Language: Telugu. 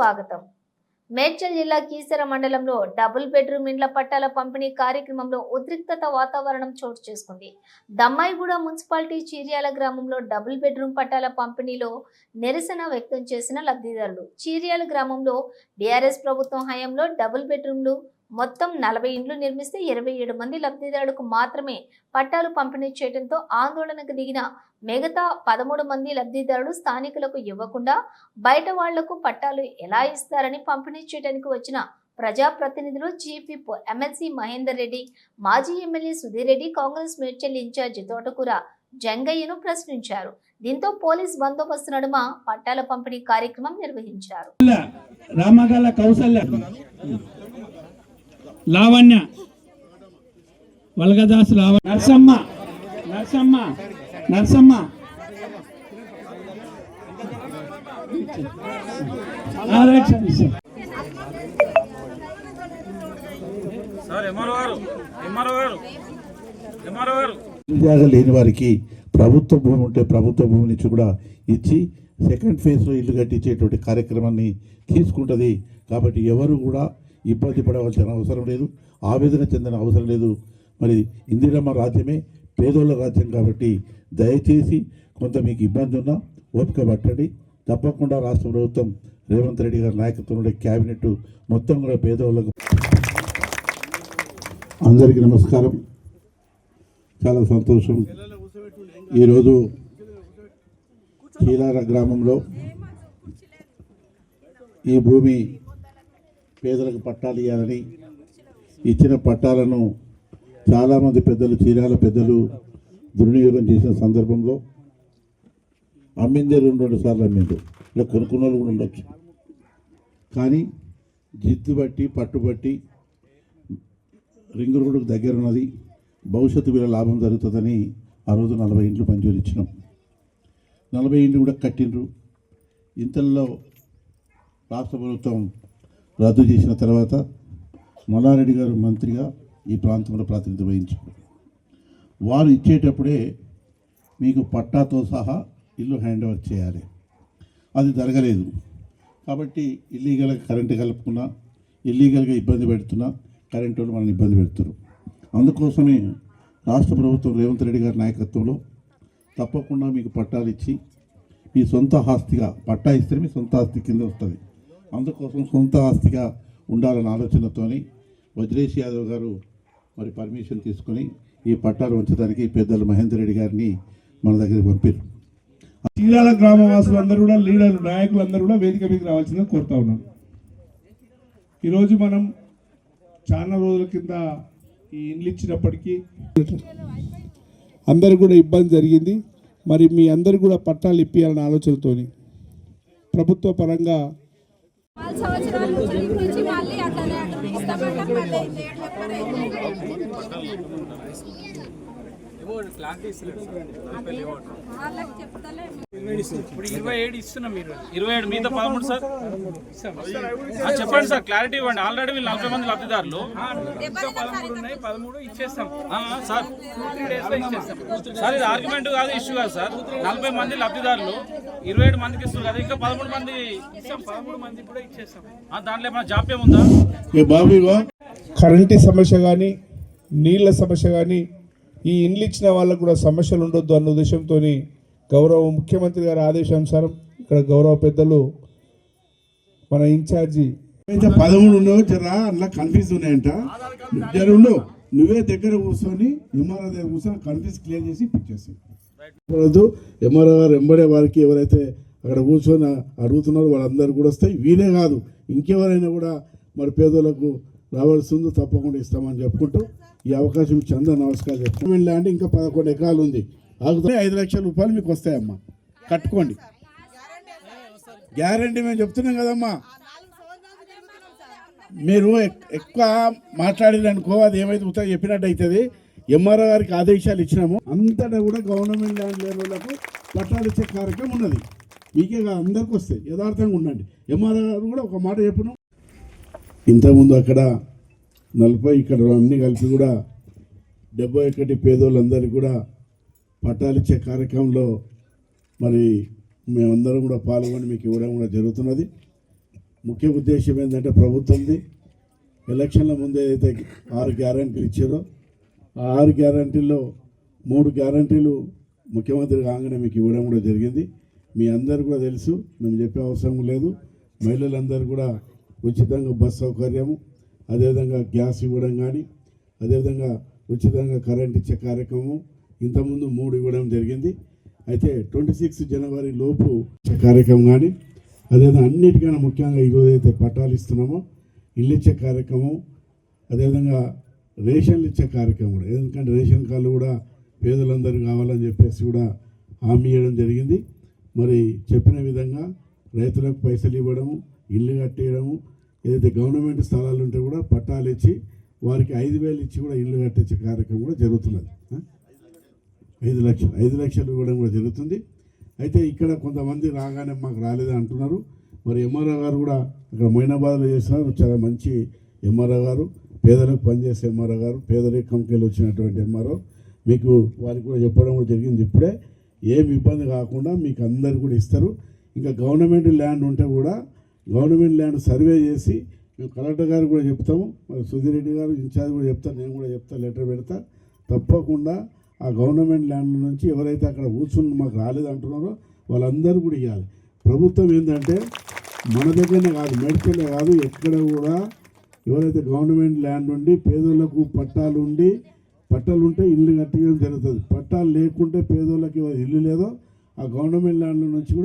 స్వాగతం. మేడ్చల్ జిల్లా కీసర మండలంలో డబుల్ బెడ్రూమ్ ఇండ్ల పట్టాల పంపిణీ కార్యక్రమంలో ఉద్రిక్తత వాతావరణం చోటు చేసుకుంది. దమ్మాయిగూడ మున్సిపాలిటీ చీర్యాల గ్రామంలో డబుల్ బెడ్రూమ్ పట్టాల పంపిణీలో నిరసన వ్యక్తం చేసిన లబ్ధిదారులు. చీర్యాల గ్రామంలో బీఆర్ఎస్ ప్రభుత్వం హయాంలో డబుల్ బెడ్రూమ్లు మొత్తం నలభై ఇండ్లు నిర్మిస్తే ఇరవై ఏడు మంది లబ్ధిదారులకు మాత్రమే పట్టాలు పంపిణీ చేయడంతో ఆందోళనకు దిగిన మిగతా పదమూడు మంది లబ్ధిదారులు స్థానికులకు ఇవ్వకుండా బయట వాళ్ళకు పట్టాలు ఎలా ఇస్తారని పంపిణీ చేయడానికి వచ్చిన ప్రజాప్రతినిధులు chief whip MLC Mahender Reddy మాజీ MLA Sudheer Reddy Congress mutual incharge Thotakura జంగయ్యను ప్రశ్నించారు. దీంతో పోలీస్ బందోబస్తు నడుమ పట్టాల పంపిణీ కార్యక్రమం నిర్వహించారు. లావణ్య వల్గదాస్ లావ నరసమ్మ నరసమ్మ నరసమ్మ. లేని వారికి ప్రభుత్వ భూమి ఉంటే ప్రభుత్వ భూమి నుంచి కూడా ఇచ్చి సెకండ్ ఫేజ్లో ఇల్లు కట్టించేటువంటి కార్యక్రమాన్ని తీసుకుంటుంది. కాబట్టి ఎవరు కూడా ఇబ్బంది పడవలసిన అవసరం లేదు. ఆవేదన చెందిన అవసరం లేదు. మరి ఇందిరమ్మ రాజ్యమే పేదోళ్ళ రాజ్యం కాబట్టి దయచేసి కొంత మీకు ఇబ్బంది ఉన్నా ఓపిక పట్టండి. తప్పకుండా రాష్ట్ర ప్రభుత్వం రేవంత్ రెడ్డి గారి నాయకత్వంలో క్యాబినెట్ మొత్తం కూడా పేదోళ్ళకు అందరికీ నమస్కారం. చాలా సంతోషం. ఈరోజు కీలార గ్రామంలో ఈ భూమి పేదలకు పట్టాలు ఇవ్వాలని ఇచ్చిన పట్టాలను చాలామంది పెద్దలు చీరాల పెద్దలు దుర్వినియోగం చేసిన సందర్భంలో అమ్మిందే రెండు రెండు సార్లు అమ్మిండు ఇలా కొనుక్కున్న వాళ్ళు కూడా ఉండొచ్చు. కానీ జిత్తు బట్టి పట్టుబట్టి రింగ్ రోడ్డుకు దగ్గర ఉన్నది. భవిష్యత్తు వీళ్ళ లాభం జరుగుతుందని ఆ రోజు నలభై ఇంట్లు మంజూరు ఇచ్చినాం. నలభై ఇండ్లు కూడా కట్టిండ్రు. ఇంతల్లో రాష్ట్ర ప్రభుత్వం రద్దు చేసిన తర్వాత మల్లారెడ్డి గారు మంత్రిగా ఈ ప్రాంతంలో ప్రాతినిధ్యం వహించారు. వారు ఇచ్చేటప్పుడే మీకు పట్టాతో సహా ఇల్లు హ్యాండ్ ఓవర్ చేయాలి. అది జరగలేదు. కాబట్టి ఇల్లీగల్గా కరెంటు కలుపుకున్నా ఇల్లీగల్గా ఇబ్బంది పెడుతున్నా కరెంటు వాళ్ళు మనల్ని ఇబ్బంది పెడుతున్నారు. అందుకోసమే రాష్ట్ర ప్రభుత్వం రేవంత్ రెడ్డి గారి నాయకత్వంలో తప్పకుండా మీకు పట్టాలు ఇచ్చి మీ సొంత ఆస్తిగా పట్టా ఇస్తే మీ సొంత ఆస్తి కింద వస్తుంది. అందుకోసం సొంత ఆస్తిగా ఉండాలన్న ఆలోచనతోని వజ్రేష్ యాదవ్ గారు మరి పర్మిషన్ తీసుకొని ఈ పట్టాలు ఉంచడానికి పెద్దలు మహేందర్ రెడ్డి గారిని మన దగ్గరికి పంపారు. చీరాల గ్రామవాసులు అందరూ కూడా లీడర్లు నాయకులందరూ కూడా వేదిక మీదకి రావాల్సిందని కోరుతా ఉన్నాను. ఈరోజు మనం చాలా రోజుల కింద ఈ ఇండ్లు ఇచ్చినప్పటికీ అందరు కూడా ఇబ్బంది జరిగింది. మరి మీ అందరు కూడా పట్టాలు ఇప్పించాలనే ఆలోచనతోని ప్రభుత్వ పరంగా నాలుగు సంవత్సరాల నుంచి మళ్ళీ అట్లనే అంటారు మళ్ళీ ఇప్పుడు ఇరవై ఏడు ఇస్తున్నాం మీరు. ఇరవై ఏడు మీతో పదమూడు సార్. ఆ, చెప్పండి సార్ క్లారిటీ ఇవ్వండి. ఆల్రెడీ వీళ్ళు నలభై మంది లబ్ధిదారులు. పదమూడు ఇచ్చేస్తాం. సార్. సార్ ఇది ఆర్గ్యుమెంట్ కాదు ఇష్యూ కాదు సార్. నలభై మంది లబ్ధిదారులు ఇరవై ఏడు మందికి ఇస్తున్నారు కదా ఇంకా పదమూడు మంది ఇస్తాం. పదమూడు మంది కూడా ఇచ్చేస్తాం. ఆ, దాంట్లో ఏమైనా జాప్యం ఉందా? ఏ బాబు ఇగో కరెంటు సమస్య కానీ నీళ్ళ సమస్య కానీ ఈ ఇండ్లు ఇచ్చిన వాళ్ళకు కూడా సమస్యలు ఉండొద్దు అన్న ఉద్దేశంతో గౌరవ ముఖ్యమంత్రి గారి ఆదేశానుసారం ఇక్కడ గౌరవ పెద్దలు మన ఇన్ఛార్జి అయితే పదమూడు ఉండవు జరా అలా కన్ఫ్యూజ్ ఉన్నాయంట. జర నువ్వే దగ్గర కూర్చొని ఎంఆర్ఓ దగ్గర కూర్చొని కన్ఫ్యూజ్ క్లియర్ చేసి ఇప్పించేసి ఎంఆర్ఓ గారు ఎంబడే వారికి ఎవరైతే అక్కడ కూర్చొని అడుగుతున్నారో వాళ్ళందరూ కూడా వస్తాయి. వీలే కాదు ఇంకెవరైనా కూడా మరి పేదలకు రావాల్సిందో తప్పకుండా ఇస్తామని చెప్పుకుంటూ ఈ అవకాశం ఇచ్చి అందరూ నమస్కారం చెప్తాం. ల్యాండ్ ఇంకా పదకొండు ఎకరాలు ఉంది. ఆగుతుంది ఐదు లక్షల రూపాయలు మీకు వస్తాయమ్మా. కట్టుకోండి. గ్యారంటీ మేము చెప్తున్నాం కదమ్మా. మీరు ఎక్- ఎక్కువ మాట్లాడిరనుకో అది ఏమైతే ఉత్తా చెప్పినట్టు అవుతుంది ఎంఆర్ఓ గారికి ఆదేశాలు ఇచ్చినాము. అంతటా కూడా గవర్నమెంట్ ల్యాండ్ లేని పట్టాలు ఇచ్చే కార్యక్రమం ఉన్నది. మీకే కాదు అందరికి వస్తాయి. యథార్థంగా ఉండండి. ఎంఆర్ఓ గారు కూడా ఒక మాట చెప్పును. ఇంతకుముందు అక్కడ నలభై ఇక్కడ అన్ని కలిపి కూడా డెబ్బై ఒకటి పేదోళ్ళందరికీ కూడా పట్టాలిచ్చే కార్యక్రమంలో మరి మేమందరం కూడా పాల్గొని మీకు ఇవ్వడం కూడా జరుగుతున్నది. ముఖ్య ఉద్దేశం ఏంటంటే ప్రభుత్వంది. ఎలక్షన్ల ముందే అయితే ఆరు గ్యారంటీలు ఇచ్చారో ఆ ఆరు గ్యారంటీల్లో మూడు గ్యారంటీలు ముఖ్యమంత్రి కాగానే మీకు ఇవ్వడం కూడా జరిగింది. మీ అందరు కూడా తెలుసు మేము చెప్పే అవసరం లేదు. మహిళలందరూ కూడా ఉచితంగా బస్ సౌకర్యము అదేవిధంగా గ్యాస్ ఇవ్వడం కానీ అదేవిధంగా ఉచితంగా కరెంట్ ఇచ్చే కార్యక్రమం ఇంతకుముందు మూడు ఇవ్వడం జరిగింది. అయితే ట్వంటీ సిక్స్ జనవరి లోపు ఇచ్చే కార్యక్రమం కానీ అదేవిధంగా అన్నిటికన్నా ముఖ్యంగా ఈరోజు అయితే పట్టాలు ఇస్తున్నామో ఇల్లు ఇచ్చే కార్యక్రమం అదేవిధంగా రేషన్లు ఇచ్చే కార్యక్రమం కూడా ఎందుకంటే రేషన్ కార్డులు కూడా పేదలందరూ కావాలని చెప్పేసి కూడా హామీ ఇవ్వడం జరిగింది. మరి చెప్పిన విధంగా రైతులకు పైసలు ఇవ్వడము ఇల్లు కట్టేయడము ఏదైతే గవర్నమెంట్ స్థలాలు ఉంటే కూడా పట్టాలు ఇచ్చి వారికి ఐదు వేలు ఇచ్చి కూడా ఇల్లు కట్టించే కార్యక్రమం కూడా జరుగుతున్నది. ఐదు లక్షలు. ఐదు లక్షలు ఇవ్వడం కూడా జరుగుతుంది. అయితే ఇక్కడ కొంతమంది రాగానే మాకు రాలేదు అంటున్నారు. మరి ఎంఆర్ఓ గారు కూడా ఇక్కడ మొయినాబాద్లో చేస్తున్నారు. చాలా మంచి ఎంఆర్ఓ గారు. పేదలకు పనిచేసే ఎంఆర్ఓ గారు. పేదరికంకి వెళ్ళి వచ్చినటువంటి ఎంఆర్ఓ మీకు వారికి కూడా చెప్పడం కూడా జరిగింది ఇప్పుడే. ఏమి ఇబ్బంది కాకుండా మీకు అందరు కూడా ఇస్తారు. ఇంకా గవర్నమెంట్ ల్యాండ్ ఉంటే కూడా గవర్నమెంట్ ల్యాండ్ సర్వే చేసి మేము కలెక్టర్ గారు కూడా చెప్తాము మరి సుధీర్ రెడ్డి గారు ఇన్ఛార్జ్ కూడా చెప్తాను నేను కూడా చెప్తా లెటర్ పెడతా. తప్పకుండా ఆ గవర్నమెంట్ ల్యాండ్ నుంచి ఎవరైతే అక్కడ కూర్చుని మాకు రాలేదంటున్నారో వాళ్ళందరూ కూడా ఇవ్వాలి. ప్రభుత్వం ఏంటంటే మన దగ్గరనే కాదు మేడ్చలే కాదు ఎక్కడ కూడా ఎవరైతే గవర్నమెంట్ ల్యాండ్ ఉండి పేదోళ్ళకు పట్టాలు ఉండి పట్టాలు ఉంటే ఇల్లు కట్టడం జరుగుతుంది. పట్టాలు లేకుంటే పేదోళ్ళకి ఎవరు ఇల్లు లేదో. ఆ గవర్నమెంట్ ల్యాండ్ నుంచి కూడా